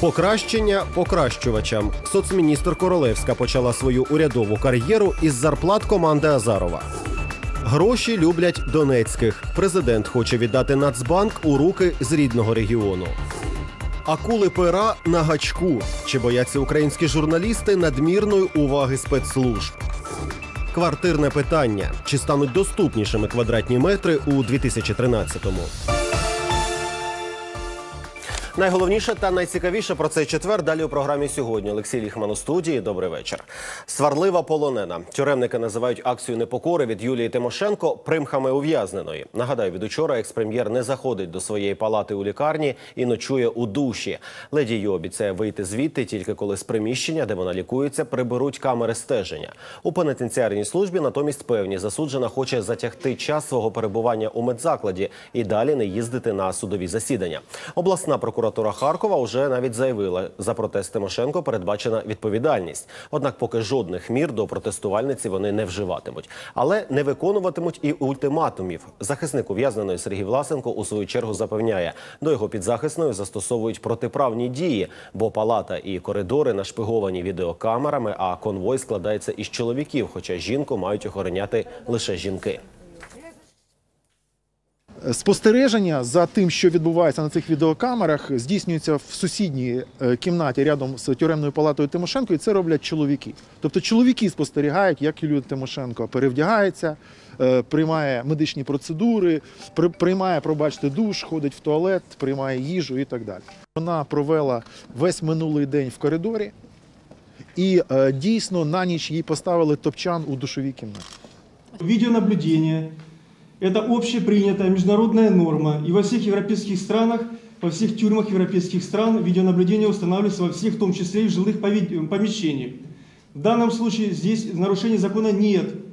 Покращення покращувачам. Соцміністр Королевська почала свою урядову кар'єру із зарплат команди Азарова. Гроші люблять донецьких. Президент хоче віддати Нацбанк у руки з рідного регіону. Акули пера на гачку. Чи бояться українські журналісти надмірної уваги спецслужб? Квартирне питання: чи стануть доступнішими квадратні метри у 2013-му? Найголовніше та найцікавіше про цей четвер далі у програмі сьогодні. Олексій Ліхман у студії. Добрий вечір. Сварлива полонена. Тюремники називають акцію непокори від Юлії Тимошенко примхами ув'язненої. Нагадаю, від учора експрем'єр не заходить до своєї палати у лікарні і ночує у душі. Леді Ю обіцяє вийти звідти тільки коли з приміщення, де вона лікується, приберуть камери стеження. У пенітенціарній службі натомість певні засуджена хоче затягти час свого перебування у медзакладі і далі не їздити на судові засідання. Обласна прокуратура Харкова вже навіть заявила, за протест Тимошенко передбачена відповідальність. Однак, поки жодних мір до протестувальниці вони не вживатимуть, але не виконуватимуть і ультиматумів. Захисник ув'язненої Сергій Власенко у свою чергу запевняє, до його підзахисної застосовують протиправні дії, бо палата і коридори нашпиговані відеокамерами, а конвой складається із чоловіків, хоча жінку мають охороняти лише жінки. Спостереження за тим, що відбувається на цих відеокамерах, здійснюється в сусідній е, кімнаті рядом з тюремною палатою Тимошенко, і це роблять чоловіки. Тобто чоловіки спостерігають, як Юлія Тимошенко перевдягається, е, приймає медичні процедури, приймає, пробачте, душ, ходить в туалет, приймає їжу і так далі. Вона провела весь минулий день в коридорі, і е, дійсно на ніч їй поставили топчан у душовій кімнаті. Видеонаблюдение – это общепринятая международная норма, и во всех европейских странах, во всех тюрьмах европейских стран видеонаблюдение устанавливается во всех, в том числе и в жилых помещениях. В данном случае здесь нарушений закона нет.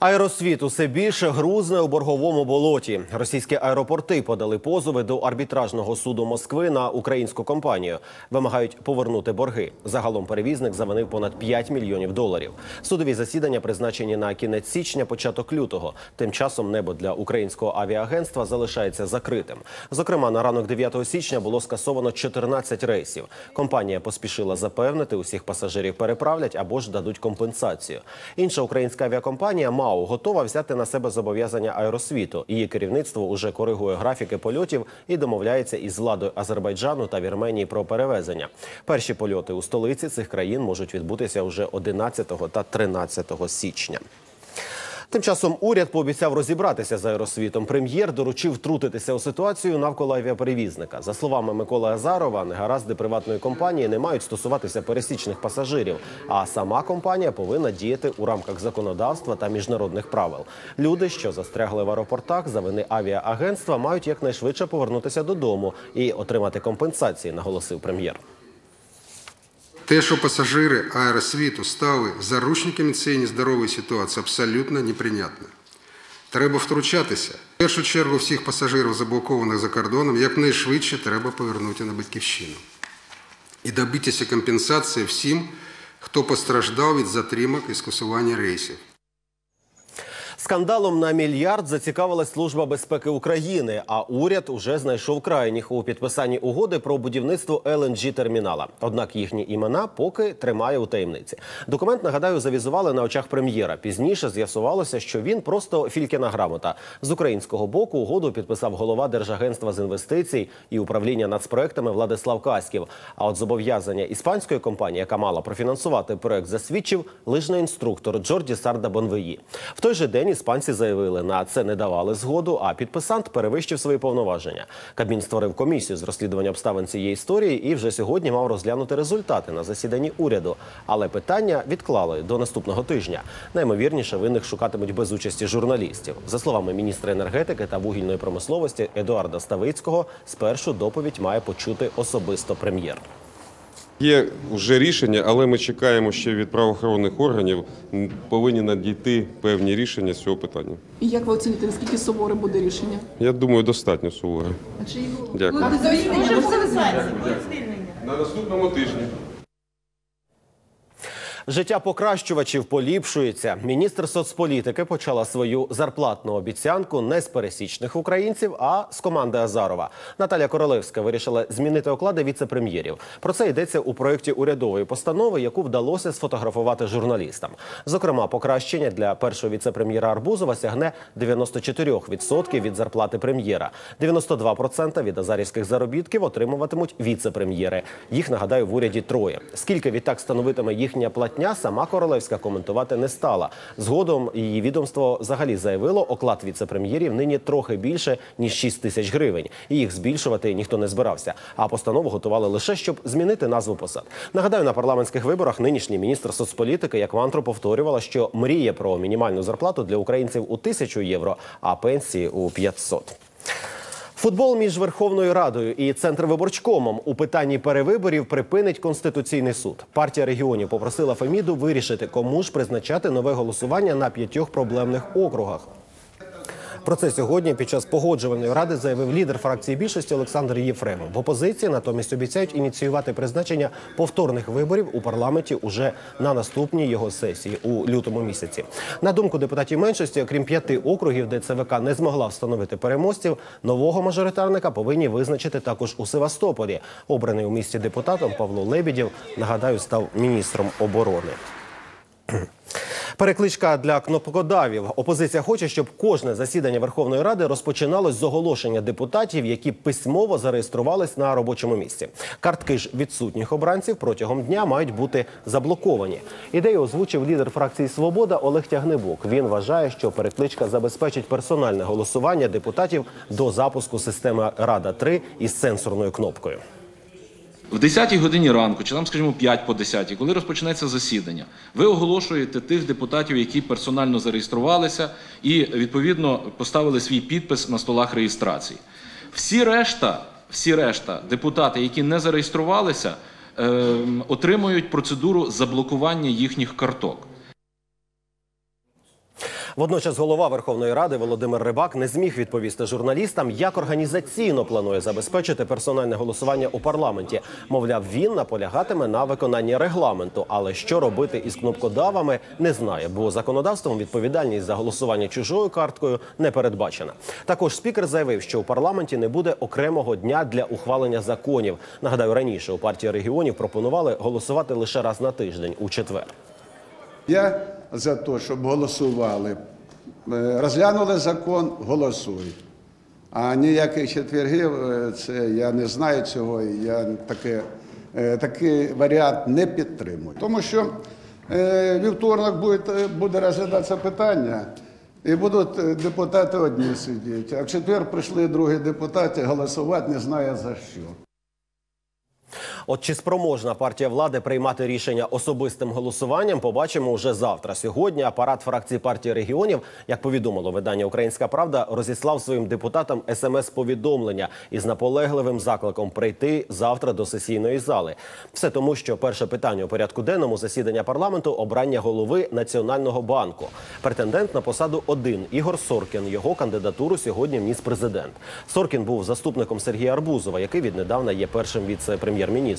Аеросвіт усе більше грузне у борговому болоті. Російські аеропорти подали позови до арбітражного суду Москви на українську компанію. Вимагають повернути борги. Загалом перевізник завинив понад 5 мільйонів доларів. Судові засідання призначені на кінець січня, початок лютого. Тим часом небо для українського авіагентства залишається закритим. Зокрема, на ранок 9 січня було скасовано 14 рейсів. Компанія поспішила запевнити, усіх пасажирів переправлять або ж дадуть компенсацію. Інша українська авіакомпанія МАУ готова взяти на себе зобов'язання аеросвіту. Її керівництво уже коригує графіки польотів і домовляється із владою Азербайджану та Вірменії про перевезення. Перші польоти у столиці цих країн можуть відбутися уже 11 та 13 січня. Тим часом уряд пообіцяв розібратися з аеросвітом. Прем'єр доручив втрутитися у ситуацію навколо авіаперевізника. За словами Миколи Азарова, негаразди приватної компанії не мають стосуватися пересічних пасажирів. А сама компанія повинна діяти у рамках законодавства та міжнародних правил. Люди, що застрягли в аеропортах, за вини авіаагентства, мають якнайшвидше повернутися додому і отримати компенсації, наголосив прем'єр. Те, що пасажири аеросвіту стали заручниками цієї нездорової ситуації, абсолютно неприйнятно. Треба втручатися. В першу чергу всіх пасажирів, заблокованих за кордоном, якнайшвидше треба повернути на батьківщину. І добитися компенсації всім, хто постраждав від затримок і скасування рейсів. Скандалом на мільярд зацікавилась служба безпеки України. А уряд уже знайшов крайніх у підписанні угоди про будівництво lng термінала. Однак їхні імена поки тримає у таємниці. Документ нагадаю завізували на очах прем'єра. Пізніше з'ясувалося, що він просто фількіна грамота. З українського боку угоду підписав голова Держагентства з інвестицій і управління нацпроектами Владислав Каськів. А от зобов'язання іспанської компанії, яка мала профінансувати проект, засвідчив лижний інструктор Джорді Сарда Бонвеї. В той же день іспанці заявили, на це не давали згоду, а підписант перевищив свої повноваження. Кабмін створив комісію з розслідування обставин цієї історії і вже сьогодні мав розглянути результати на засіданні уряду. Але питання відклали до наступного тижня. Наймовірніше винних шукатимуть без участі журналістів. За словами міністра енергетики та вугільної промисловості Едуарда Ставицького, спершу доповідь має почути особисто прем'єр. Є вже рішення, але ми чекаємо ще від правоохоронних органів. Повинні надійти певні рішення з цього питання. І як ви оціните, наскільки суворе буде рішення? Я думаю, достатньо суворе. А чи його Дякую. На наступному тижні. Життя покращувачів поліпшується. Міністр соцполітики почала свою зарплатну обіцянку не з пересічних українців, а з команди Азарова. Наталя Королевська вирішила змінити оклади віце-прем'єрів. Про це йдеться у проєкті урядової постанови, яку вдалося сфотографувати журналістам. Зокрема, покращення для першого віце-прем'єра Арбузова сягне 94% від зарплати прем'єра. 92% від азарівських заробітків отримуватимуть віце-прем'єри. Їх нагадаю в уряді троє. Скільки відтак становитиме їхня платня, сама Королевська коментувати не стала. Згодом її відомство взагалі заявило, оклад віце-прем'єрів нині трохи більше ніж 6 тисяч гривень. І їх збільшувати ніхто не збирався. А постанову готували лише щоб змінити назву посад. Nагадаю, на парламентських виборах нинішній міністр соцполітики як мантру повторювала, що мріє про мінімальну зарплату для українців у тисячу євро, а пенсії у 500. Футбол між Верховною Радою і Центрвиборчкомом у питанні перевиборів припинить Конституційний суд. Партія регіонів попросила Феміду вирішити, кому ж призначати нове голосування на п'ятьох проблемних округах. Про це сьогодні під час погоджувальної ради заявив лідер фракції більшості Олександр Єфремов. В опозиції натомість обіцяють ініціювати призначення повторних виборів у парламенті уже на наступній його сесії у лютому місяці. На думку депутатів меншості, окрім п'яти округів, де ЦВК не змогла встановити переможців, нового мажоритарника повинні визначити також у Севастополі. Обраний у місті депутатом Павло Лебідєв, нагадаю, став міністром оборони. Перекличка для кнопкодавів. Опозиція хоче, щоб кожне засідання Верховної Ради розпочиналось з оголошення депутатів, які письмово зареєструвались на робочому місці. Картки ж відсутніх обранців протягом дня мають бути заблоковані. Ідею озвучив лідер фракції Свобода Олег Тягнебок. Він вважає, що перекличка забезпечить персональне голосування депутатів до запуску системи Рада 3 із сенсорною кнопкою. В 10-й годині ранку, чи там, скажімо, 5 по 10, коли розпочнеться засідання, ви оголошуєте тих депутатів, які персонально зареєструвалися, і відповідно поставили свій підпис на столах реєстрації. Всі решта, всі решта депутати, які не зареєструвалися, е, отримують процедуру заблокування їхніх карток. Водночас голова Верховної Ради Володимир Рибак не зміг відповісти журналістам, як організаційно планує забезпечити персональне голосування у парламенті. Мовляв, він наполягатиме на виконанні регламенту, але що робити із кнопкодавами, не знає, бо законодавством відповідальність за голосування чужою карткою не передбачена. Також спікер заявив, що у парламенті не буде окремого дня для ухвалення законів. Нагадаю, раніше у партії регіонів пропонували голосувати лише раз на тиждень у четвер. Я за те, щоб голосували. Е, Розглянули закон, голосуй. А ніяких четвергів, е, це я не знаю цього, я таке, е, такий варіант не підтримую. Тому що вівторок буде, буде розглядатися питання, і будуть депутати одні сидіти. А в четвер прийшли другі депутати голосувати не знаю за що. От чи спроможна партія влади приймати рішення особистим голосуванням, побачимо вже завтра. Сьогодні апарат фракції партії регіонів, як повідомило видання Українська Правда, розіслав своїм депутатам смс-повідомлення із наполегливим закликом прийти завтра до сесійної зали. Все тому, що перше питання у порядку денному засідання парламенту обрання голови Національного банку. Претендент на посаду один Ігор Соркін. Його кандидатуру сьогодні вніс президент. Соркін був заступником Сергія Арбузова, який віднедавна є першим віце-прем'єр-міністром.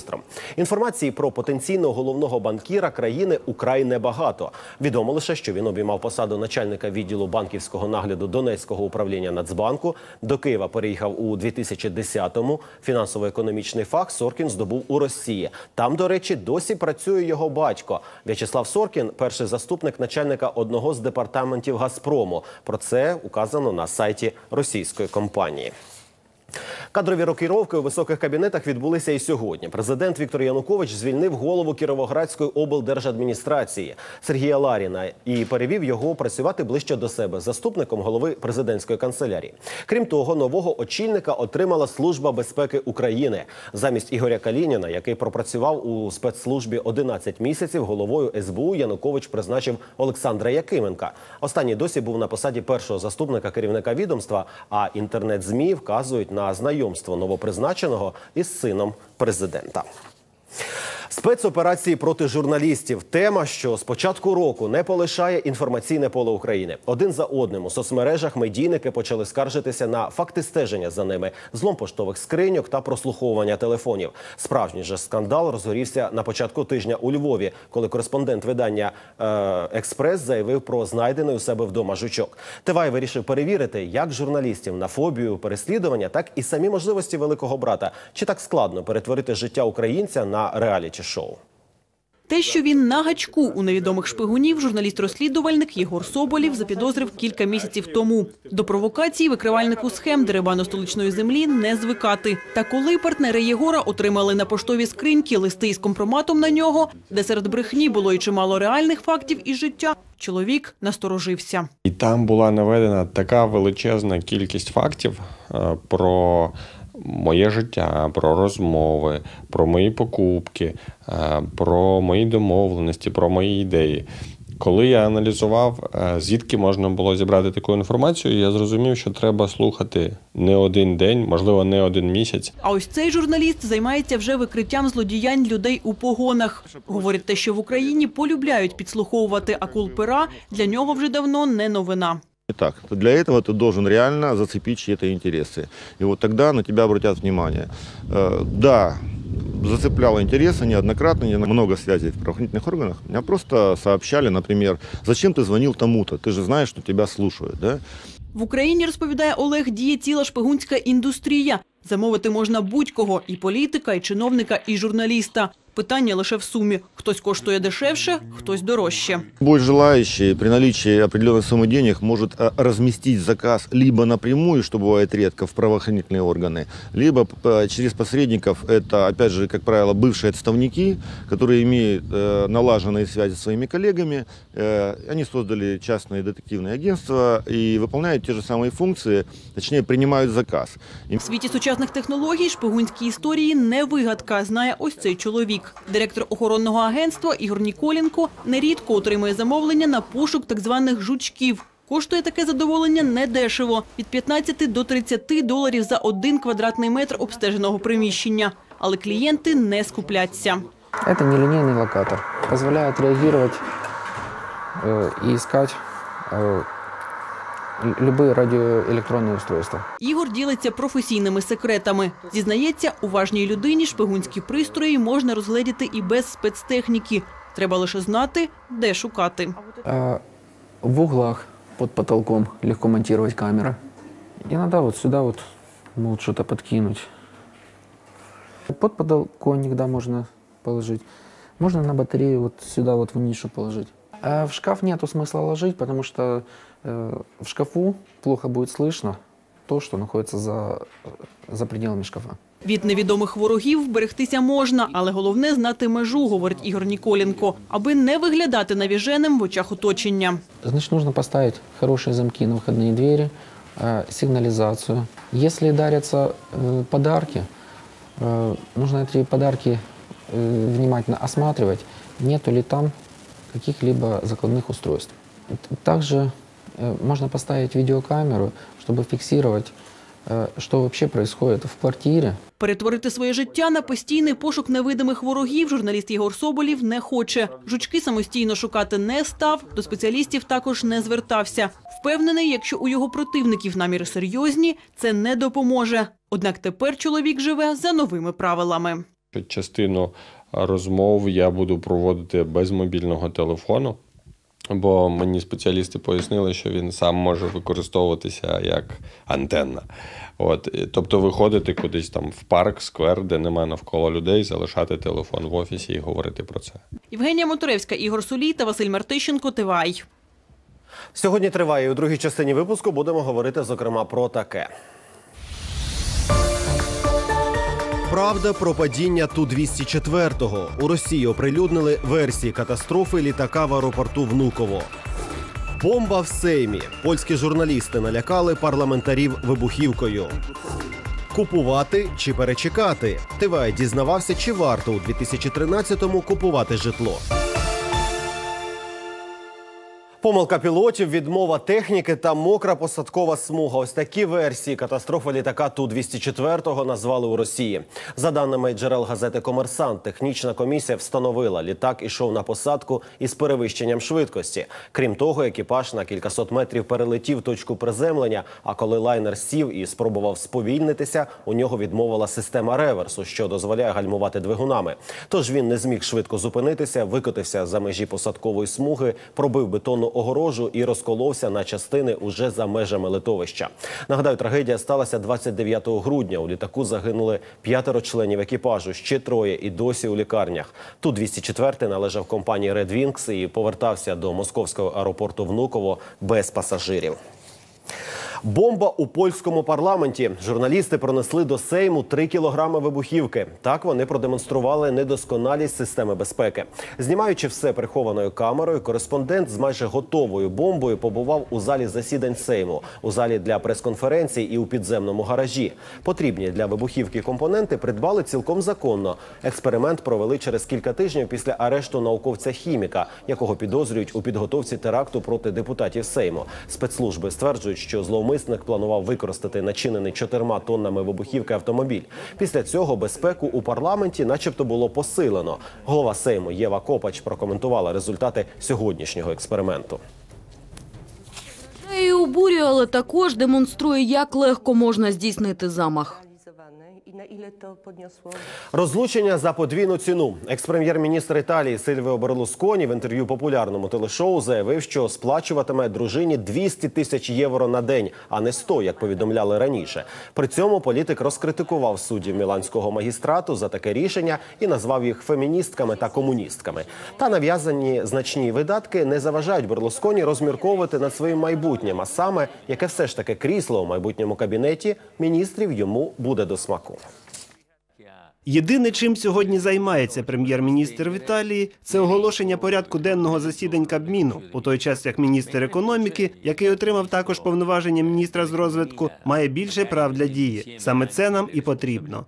Інформації про потенційного головного банкіра країни украй небагато. Відомо лише, що він обіймав посаду начальника відділу банківського нагляду Донецького управління Нацбанку. До Києва переїхав у 2010-му. Фінансово-економічний фах Соркін здобув у Росії. Там, до речі, досі працює його батько. В'ячеслав Соркін, перший заступник начальника одного з департаментів Газпрому. Про це указано на сайті російської компанії. Кадрові рокіровки у високих кабінетах відбулися і сьогодні. Президент Віктор Янукович звільнив голову Кіровоградської облдержадміністрації Сергія Ларіна і перевів його працювати ближче до себе заступником голови президентської канцелярії. Крім того, нового очільника отримала служба безпеки України замість Ігоря Калініна, який пропрацював у спецслужбі 11 місяців. Головою СБУ Янукович призначив Олександра Якименка. Останній досі був на посаді першого заступника керівника відомства. А інтернет-змі вказують на знайомство новопризначеного із сином президента. Спецоперації проти журналістів тема, що з початку року не полишає інформаційне поле України. Один за одним у соцмережах медійники почали скаржитися на факти стеження за ними, злом поштових скриньок та прослуховування телефонів. Справжній же скандал розгорівся на початку тижня у Львові, коли кореспондент видання е, Експрес заявив про знайдений у себе вдома жучок. Тивай вирішив перевірити, як журналістів на фобію переслідування, так і самі можливості великого брата. Чи так складно перетворити життя українця на реаліті шоу? Те, що він на гачку у невідомих шпигунів, журналіст-розслідувальник Єгор Соболів запідозрив кілька місяців тому. До провокації викривальнику схем дерибану столичної землі не звикати. Та коли партнери Єгора отримали на поштові скриньки листи із компроматом на нього, де серед брехні було і чимало реальних фактів із життя, чоловік насторожився. І там була наведена така величезна кількість фактів е, про моє життя, про розмови, про мої покупки, е, про мої домовленості, про мої ідеї. Коли я аналізував, е, звідки можна було зібрати таку інформацію, я зрозумів, що треба слухати не один день, можливо, не один місяць. А ось цей журналіст займається вже викриттям злодіянь людей у погонах. Говорить те, що в Україні полюбляють підслуховувати акул пера, для нього вже давно не новина Так, то для этого ты должен реально зацепить чьи-то интересы. И вот тогда на тебя обратят внимание. Э, Да, зацеплял интересы неоднократно, не- много связей в правоохранительных органах. Меня просто сообщали, например, зачем ты звонил тому-то? Ты же знаешь, что тебя слушают, да? В Україні, розповідає Олег, діє ціла шпигунська індустрія. Замовити можна будь-кого – і політика, і чиновника, і журналіста. Питання лише в сумі. Хтось коштує дешевше, хтось дорожче. Любой желающий при наличии определенной суммы денег может э, разместить заказ либо напрямую, что бывает редко, в правоохранительные органы, либо э, через посредников. Это, опять же, как правило, бывшие отставники, которые имеют э, налаженные связи с своими коллегами. Э, Они создали частное детективное агентство и выполняют те же самые функции, точнее, принимают заказ. И В світі сучасних технологій шпигунські історії не вигадка, знає ось цей чоловік. Директор охоронного агентства Ігор Ніколенко нерідко отримує замовлення на пошук так званих жучків. Коштує таке задоволення недешево – від 15 до 30 доларів за один квадратний метр обстеженого приміщення. Але клієнти не скупляться. Это нелинейный локатор. Позволяет реагировать э, и искать э, л- любые радиоэлектронные устройства. Ігор ділиться професійними секретами. Зізнається, уважній людині шпигунські пристрої можна розгледіти і без спецтехніки. Треба лише знати, де шукати. А в углах под потолком легко монтировать камеры. Иногда вот сюда вот могут что-то подкинуть. Под подоконник, да, можно положить. Можно на батарею вот сюда вот в нишу положить. А в шкаф нету смысла ложить, потому что э, в шкафу плохо будет слышно то, что находится за, за пределами шкафа. Від невідомих ворогів берегтися можна, але головне знати межу, говорить Ігор Ніколенко, аби не виглядати навіженим в очах оточення. Значит, нужно поставить хорошие замки на выходные двери, э, сигнализацию. Если дарятся э, подарки, э, нужно эти подарки э, внимательно осматривать, нету ли там каких-либо закладных устройств. Т- Также э, можно поставить видеокамеру, чтобы фиксировать, э, что вообще происходит в квартире, Перетворити своє життя на постійний пошук невидимих ворогів журналіст Єгор Соболів не хоче. Жучки самостійно шукати не став, до спеціалістів також не звертався. Впевнений, якщо у його противників наміри серйозні, це не допоможе. Однак тепер чоловік живе за новими правилами. що частину розмов я буду проводити без мобільного телефону, бо мені спеціалісти пояснили, що він сам може використовуватися як антенна. От, тобто виходити кудись там в парк, сквер, де немає навколо людей, залишати телефон в офісі і говорити про це. Євгенія Моторевська, Ігор Сулій та Василь Мартищенко. Тивай. Сьогодні триває у другій частині випуску. Будемо говорити зокрема про таке. Правда про падіння ту 204 У Росії оприлюднили версії катастрофи літака в аеропорту Внуково. Бомба в Сеймі. Польські журналісти налякали парламентарів вибухівкою. Купувати чи перечекати? Тивай дізнавався, чи варто у 2013-му купувати житло. Помилка пілотів, відмова техніки та мокра посадкова смуга. Ось такі версії катастрофи літака Ту-204 назвали у Росії. За даними джерел газети Комерсант, технічна комісія встановила, літак ішов на посадку із перевищенням швидкості. Крім того, екіпаж на кількасот метрів перелетів точку приземлення. А коли лайнер сів і спробував сповільнитися, у нього відмовила система реверсу, що дозволяє гальмувати двигунами. Тож він не зміг швидко зупинитися, викотився за межі посадкової смуги, пробив бетонну огорожу і розколовся на частини уже за межами литовища. Нагадаю, трагедія сталася 29 грудня. У літаку загинули п'ятеро членів екіпажу, ще троє і досі у лікарнях. Ту 204 належав компанії Red Wings і повертався до московського аеропорту Внуково без пасажирів. Бомба у польському парламенті. Журналісти пронесли до Сейму 3 кілограми вибухівки. Так вони продемонстрували недосконалість системи безпеки. Знімаючи все прихованою камерою, кореспондент з майже готовою бомбою побував у залі засідань Сейму, у залі для прес-конференцій і у підземному гаражі. Потрібні для вибухівки компоненти придбали цілком законно. Експеримент провели через кілька тижнів після арешту науковця-хіміка, якого підозрюють у підготовці теракту проти депутатів Сейму. Спецслужби стверджують, що зловмисник планував використати начинений чотирма тоннами вибухівки автомобіль. Після цього безпеку у парламенті, начебто, було посилено. Голова Сейму Єва Копач прокоментувала результати сьогоднішнього експерименту. І обурює, але також демонструє, як легко можна здійснити замах. Розлучення за подвійну ціну. Екс-прем'єр-міністр Італії Сильвіо Берлусконі в інтерв'ю популярному телешоу заявив, що сплачуватиме дружині 200 тисяч євро на день, а не 100, як повідомляли раніше. При цьому політик розкритикував суддів міланського магістрату за таке рішення і назвав їх феміністками та комуністками. Та нав'язані значні видатки не заважають Берлусконі розмірковувати над своїм майбутнім, а саме яке все ж таки крісло у майбутньому кабінеті міністрів йому буде до смаку. Єдине, чим сьогодні займається прем'єр-міністр в Італії, це оголошення порядку денного засідань Кабміну, у той час як міністр економіки, який отримав також повноваження міністра з розвитку, має більше прав для дії. Саме це нам і потрібно.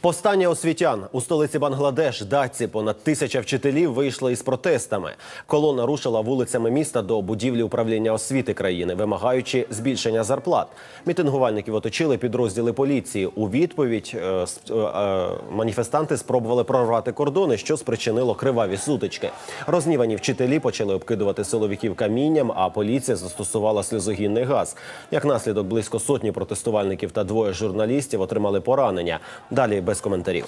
Повстання освітян у столиці Бангладеш, Даці, понад тисяча вчителів вийшли із протестами. Колона рушила вулицями міста до будівлі управління освіти країни, вимагаючи збільшення зарплат. Мітингувальників оточили підрозділи поліції. У відповідь е, е, е, маніфестанти спробували прорвати кордони, що спричинило криваві сутички. Рознівані вчителі почали обкидувати силовиків камінням, а поліція застосувала сльозогінний газ. Як наслідок, близько сотні протестувальників та двоє журналістів отримали поранення. Далі без коментарів.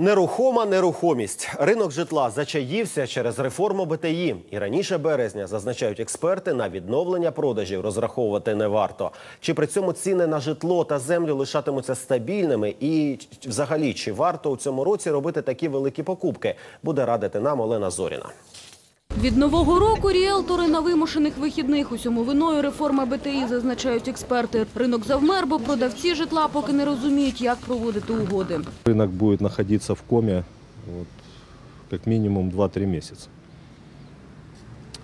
Нерухома нерухомість. Ринок житла зачаївся через реформу БТІ. І раніше березня, зазначають експерти, на відновлення продажів розраховувати не варто. Чи при цьому ціни на житло та землю лишатимуться стабільними? І взагалі, чи варто у цьому році робити такі великі покупки? Буде радити нам Олена Зоріна. Від нового року ріелтори на вимушених вихідних усьому виною реформа БТІ, зазначають експерти. Ринок завмер, бо продавці житла поки не розуміють, як проводити угоди. Рынок будет находиться в коме вот, как минимум 2-3 месяца.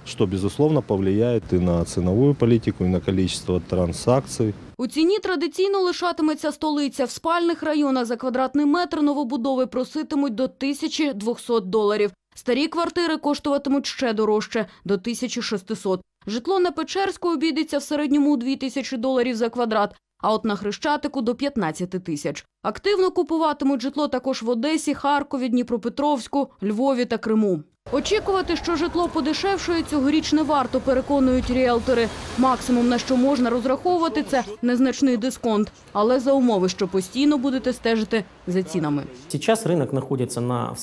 Что, безусловно, повлияет и на ценовую политику, и на количество транзакций. У ціні традиційно лишатиметься столиця. В спальних районах за квадратний метр новобудови проситимуть до 1200 доларів. Старі квартири коштуватимуть ще дорожче – до 1600. Житло на Печерську обійдеться в середньому у 2000 доларів за квадрат, а от на Хрещатику – до 15 тисяч. Активно купуватимуть житло також в Одесі, Харкові, Дніпропетровську, Львові та Криму. Очікувати, що житло подешевшує цьогоріч не варто, переконують ріелтори. Максимум, на що можна розраховувати, це незначний дисконт, але за умови, що постійно будете стежити за цінами. Сейчас рынок находится на, в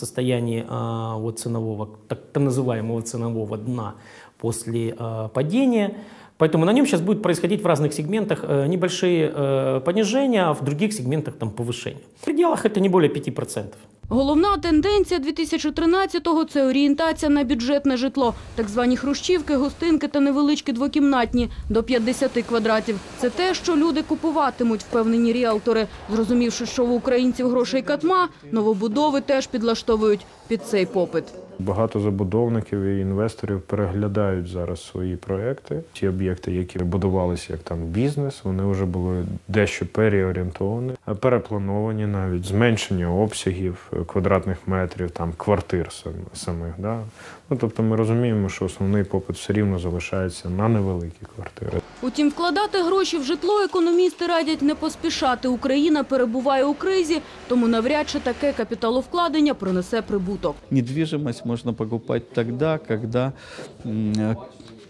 а, вот так, так называемого ценового дна после а, падения. Поэтому на нем сейчас будет происходить в разных сегментах э, небольшие э, понижения, а в других сегментах там повышения. В пределах это не более 5%. Головна тенденція 2013-го – це орієнтація на бюджетне житло. Так звані хрущівки, гостинки та невеличкі двокімнатні до 50 квадратів. Це те, що люди купуватимуть, впевнені ріелтори. Зрозумівши, що в українців грошей катма, новобудови теж підлаштовують під цей попит. Багато забудовників і інвесторів переглядають зараз свої проекти. Ті об'єкти, які будувалися як там бізнес, вони вже були дещо переорієнтовані, переплановані навіть зменшення обсягів квадратних метрів, там квартир самих. Да? Ну, тобто ми розуміємо, що основний попит все рівно залишається на невеликі квартири. Утім, вкладати гроші в житло економісти радять не поспішати. Україна перебуває у кризі, тому навряд чи таке капіталовкладення принесе прибуток Недвижимость можно покупать тогда, когда м, э,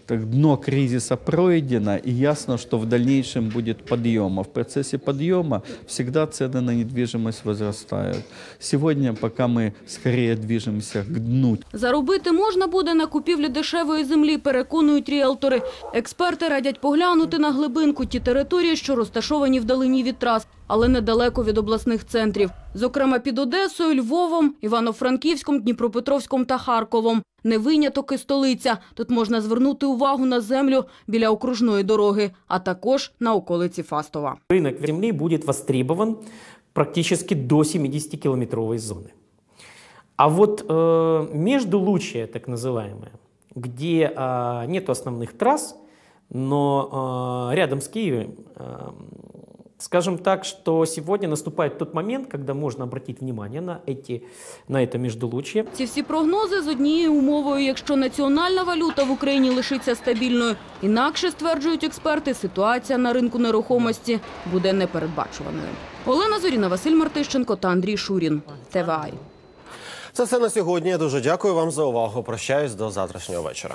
так дно кризиса пройдено, и ясно, что в дальнейшем будет подъем. А в процессе подъема всегда цены на недвижимость возрастают. Сегодня, пока мы скорее движемся к дну Заробити можна буде на купівлі дешевої землі, переконують ріелтори. Експерти радять поглянути на глибинку ті території, що розташовані вдалині від трас, але недалеко від обласних центрів. Зокрема, під Одесою, Львовом, Івано-Франківськом, Дніпропетровськом та Харковом. Не виняток і столиця. Тут можна звернути увагу на землю біля окружної дороги, а також на околиці Фастова. Рынок земли будет востребован практически до 70-километровой зоны. А вот э, междулучие, так называемое, где э, нет основных трасс, но э, рядом с Киевом, э, скажем так, что сегодня наступает тот момент, когда можно обратить внимание на, эти, на это междулучие. Ці всі прогнози з однією умовою, якщо національна валюта в Україні лишиться стабільною. Інакше, стверджують експерти, ситуація на ринку нерухомості буде непередбачуваною. Олена Зоріна, Василь Мартищенко та Андрій Шурін. ТВА. Це все на сьогодні. Я дуже дякую вам за увагу. Прощаюсь до завтрашнього вечора.